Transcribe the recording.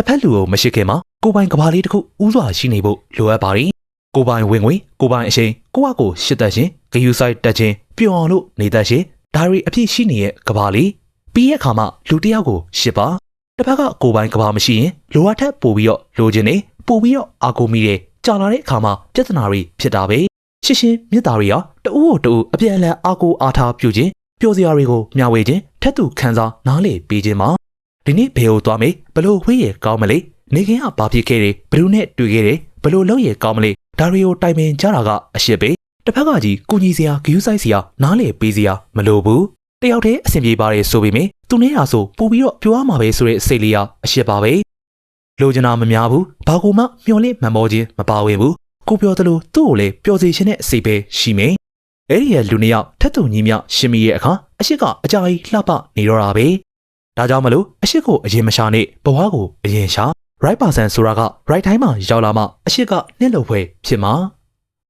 တစ်ဖက်လူကိုမရှိခင်မှာကိုယ်ပိုင်ကဘာလေးတစ်ခုဥစွာရှိနေဖို့လိုအပ်ပါတယ်ကိုယ်ပိုင်ဝင်ငွေကိုယ်ပိုင်အရှိန်ကိုယ့်အကိုရှစ်သက်ခြင်းဂယူဆိုင်တက်ခြင်းပျော်အောင်လို့နေတတ်ခြင်းဒါတွေအဖြစ်ရှိနေတဲ့ကဘာလေးပြီးရဲ့အခါမှာလူတစ်ယောက်ကိုရှစ်ပါတစ်ဖက်ကကိုယ်ပိုင်ကဘာမရှိရင်လိုအပ်ထက်ပို့ပြီးတော့လိုချင်နေပို့ပြီးတော့အာကိုမိတဲ့ကြာလာတဲ့အခါမှာပြဿနာတွေဖြစ်တာပဲရှင်းရှင်းမြစ်တာတွေရောတဦးကိုတဦးအပြန်အလှန်အာကိုအားထားပြုခြင်းပျော်စရာတွေကိုမျှဝေခြင်းထက်သူခံစားနားလေပေးခြင်းမှာ ဒီနေ့ဘယ်ကိုသွားမေးဘလို့ဝေးရကောင်းမလဲနေခင်ကဘာဖြစ်ခဲ့တယ်ဘလို့နဲ့တွေ့ခဲ့တယ်ဘလို့လုံးရကောင်းမလဲဒါတွေကိုတိုင်ပင်ကြတာကအရှစ်ပဲတစ်ဖက်ကကြီးကုညီစရာဂယူးဆိုင်စရာနားလေပေးစရာမလိုဘူးတယောက်တည်းအဆင်ပြေပါတယ်ဆိုပေမဲ့သူနဲ့ဟာဆိုပို့ပြီးတော့ပြောရမှာပဲဆိုတဲ့စိတ်လေးကအရှစ်ပါပဲလိုချင်တာမများဘူးဘာကူမှမျောလင့်မမောခြင်းမပါဝင်ဘူးကိုပြောသလိုသူ့ကိုလည်းပျော်စေခြင်းနဲ့စိတ်ပဲရှိမယ်အဲ့ဒီရဲ့လူနှစ်ယောက်ထက်သူညီမြရှင်မီရဲ့အခါအရှိကအကြာကြီးလှပနေတော့တာပဲ ဒါကြောင့်မလို့အရှိကိုအရင်မရှာနဲ့ဘဝကိုအရင်ရှာ right person ဆိုတာက right time မှာရောက်လာမှအရှိကနှစ်လို့ဖွဲဖြစ်မှာ